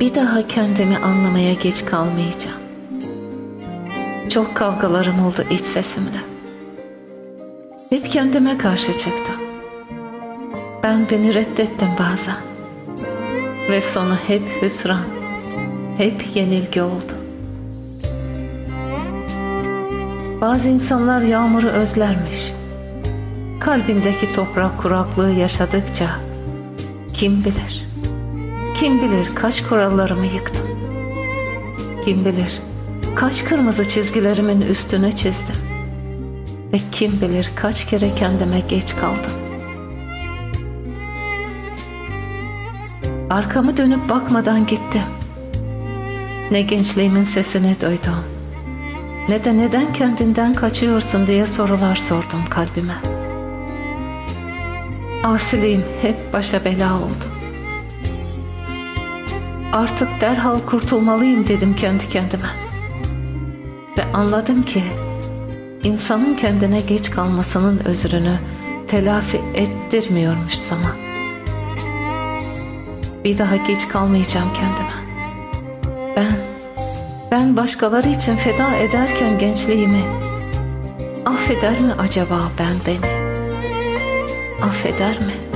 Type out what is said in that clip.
Bir daha kendimi anlamaya geç kalmayacağım. Çok kavgalarım oldu iç sesimle. Hep kendime karşı çıktım. Ben beni reddettim bazen. Ve sonu hep hüsran, hep yenilgi oldu. Bazı insanlar yağmuru özlermiş. Kalbindeki toprak kuraklığı yaşadıkça kim bilir? Kim bilir kaç kurallarımı yıktım. Kim bilir kaç kırmızı çizgilerimin üstüne çizdim. Ve kim bilir kaç kere kendime geç kaldım. Arkamı dönüp bakmadan gittim. Ne gençliğimin sesini duydum. Ne de neden kendinden kaçıyorsun diye sorular sordum kalbime. Asiliğim hep başa bela oldu. Artık derhal kurtulmalıyım dedim kendi kendime. Ve anladım ki insanın kendine geç kalmasının özrünü telafi ettirmiyormuş zaman. Bir daha geç kalmayacağım kendime. Ben, ben başkaları için feda ederken gençliğimi affeder mi acaba ben beni? Affeder mi?